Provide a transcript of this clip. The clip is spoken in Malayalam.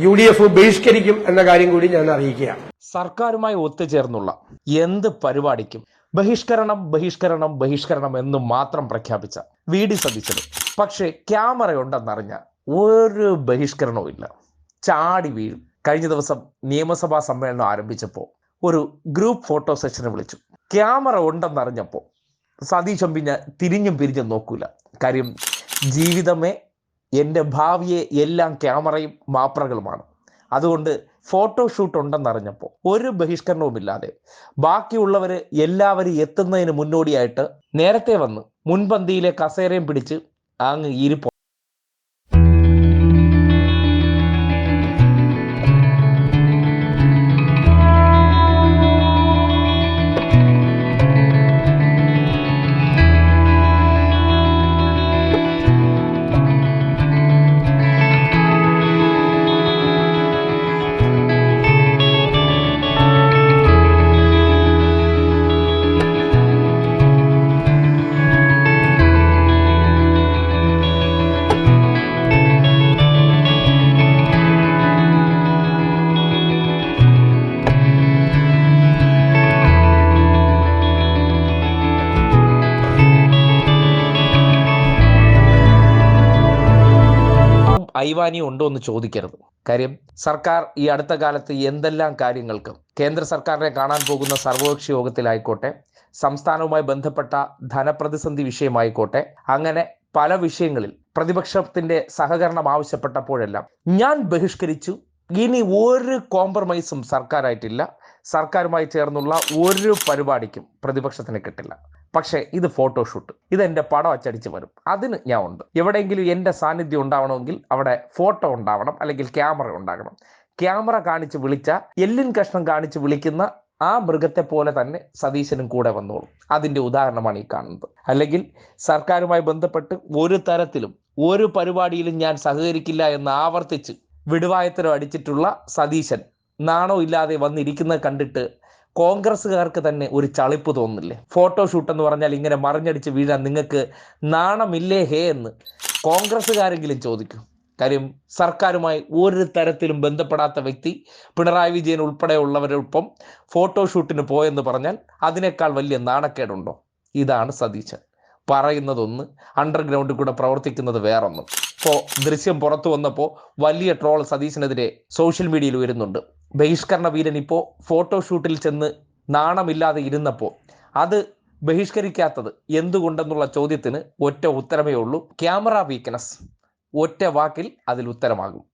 യു ഡി എഫ് ബഹിഷ്കരിക്കും എന്ന കാര്യം കൂടി ഞാൻ അറിയിക്കുകയാണ്. സർക്കാരുമായി ഒത്തുചേർന്നുള്ള എന്ത് പരിപാടിക്കും? ബഹിഷ്കരണം ബഹിഷ്കരണം ബഹിഷ്കരണം എന്ന് മാത്രം പ്രഖ്യാപിച്ച വി ഡി പക്ഷേ ക്യാമറ ഉണ്ടെന്നറിഞ്ഞ ഒരു ബഹിഷ്കരണവും ഇല്ല. ചാടി വീഴും. കഴിഞ്ഞ ദിവസം നിയമസഭാ സമ്മേളനം ആരംഭിച്ചപ്പോൾ ഒരു ഗ്രൂപ്പ് ഫോട്ടോ സെഷന് വിളിച്ചു. ക്യാമറ ഉണ്ടെന്നറിഞ്ഞപ്പോൾ സതീശൻ പിന്നെ തിരിഞ്ഞും പിരിഞ്ഞും നോക്കൂല. കാര്യം ജീവിതമേ എന്റെ ഭാവിയെ എല്ലാം ക്യാമറയും മാപ്രകളുമാണ്. അതുകൊണ്ട് ഫോട്ടോ ഷൂട്ട് ഉണ്ടെന്നറിഞ്ഞപ്പോൾ ഒരു ബഹിഷ്കരണവുമില്ലാതെ ബാക്കിയുള്ളവർ എല്ലാവരും എത്തുന്നതിന് മുന്നോടിയായിട്ട് നേരത്തെ വന്ന് മുൻപന്തിയിലെ കസേരയും പിടിച്ച് അങ്ങ് ഇരിപ്പോ ഐവാനി ഉണ്ടോ എന്ന് ചോദിക്കരുത്. കാര്യം സർക്കാർ ഈ അടുത്ത കാലത്ത് എന്തെല്ലാം കാര്യങ്ങൾക്ക് കേന്ദ്ര സർക്കാരിനെ കാണാൻ പോകുന്ന സർവകക്ഷി യോഗത്തിലായിക്കോട്ടെ സംസ്ഥാനവുമായി ബന്ധപ്പെട്ട ധനപ്രതിസന്ധി വിഷയമായിക്കോട്ടെ അങ്ങനെ പല വിഷയങ്ങളിൽ പ്രതിപക്ഷത്തിന്റെ സഹകരണം ആവശ്യപ്പെട്ടപ്പോഴെല്ലാം ഞാൻ ബഹിഷ്കരിച്ചു. ഇനി ഒരു കോംപ്രമൈസും സർക്കാരായിട്ടില്ല. സർക്കാരുമായി ചേർന്നുള്ള ഒരു പരിപാടിക്കും പ്രതിപക്ഷത്തിന് കിട്ടില്ല. പക്ഷേ ഇത് ഫോട്ടോഷൂട്ട് ഇത് എന്റെ പടം അച്ചടിച്ച് വരും. അതിന് ഞാൻ ഉണ്ട്. എവിടെയെങ്കിലും എന്റെ സാന്നിധ്യം ഉണ്ടാവണമെങ്കിൽ അവിടെ ഫോട്ടോ ഉണ്ടാവണം അല്ലെങ്കിൽ ക്യാമറ ഉണ്ടാകണം. ക്യാമറ കാണിച്ച് വിളിച്ച എല്ലിൻ കഷ്ണം കാണിച്ച് വിളിക്കുന്ന ആ മൃഗത്തെ പോലെ തന്നെ സതീശനും കൂടെ വന്നോളും. അതിന്റെ ഉദാഹരണമാണ് ഈ കാണുന്നത്. അല്ലെങ്കിൽ സർക്കാരുമായി ബന്ധപ്പെട്ട് ഒരു തരത്തിലും ഒരു പരിപാടിയിലും ഞാൻ സഹകരിക്കില്ല എന്ന് ആവർത്തിച്ച് വിടുവായത്തരം അടിച്ചിട്ടുള്ള സതീശൻ നാണോ ഇല്ലാതെ വന്നിരിക്കുന്നത് കണ്ടിട്ട് കോൺഗ്രസ്സുകാർക്ക് തന്നെ ഒരു ചളിപ്പ് തോന്നില്ലേ ഫോട്ടോഷൂട്ട് എന്ന് പറഞ്ഞാൽ ഇങ്ങനെ മറിഞ്ഞടിച്ച് വീഴാൻ നിങ്ങൾക്ക് നാണമില്ലേ ഹേ എന്ന് കോൺഗ്രസ്സുകാരെങ്കിലും ചോദിക്കും. കാര്യം സർക്കാരുമായി ഒരു തരത്തിലും ബന്ധപ്പെടാത്ത വ്യക്തി പിണറായി വിജയൻ ഉൾപ്പെടെയുള്ളവരൊപ്പം ഫോട്ടോഷൂട്ടിന് പോയെന്ന് പറഞ്ഞാൽ അതിനേക്കാൾ വലിയ നാണക്കേടുണ്ടോ? ഇതാണ് സതീശൻ. പറയുന്നതൊന്ന് അണ്ടർഗ്രൗണ്ടിൽ കൂടെ പ്രവർത്തിക്കുന്നത് വേറൊന്ന്. ഇപ്പോൾ ദൃശ്യം പുറത്തു വന്നപ്പോൾ വലിയ ട്രോൾ സതീശനെതിരെ സോഷ്യൽ മീഡിയയിൽ വരുന്നുണ്ട്. ബഹിഷ്കരണ വീരൻ ഇപ്പോൾ ഫോട്ടോഷൂട്ടിൽ ചെന്ന് നാണമില്ലാതെ ഇരുന്നപ്പോൾ അത് ബഹിഷ്കരിക്കാത്തത് എന്തുകൊണ്ടെന്നുള്ള ചോദ്യത്തിന് ഒറ്റ ഉത്തരമേ ഉള്ളൂ. Camera weakness. ഒറ്റ വാക്കിൽ അതിൽ ഉത്തരമാകും.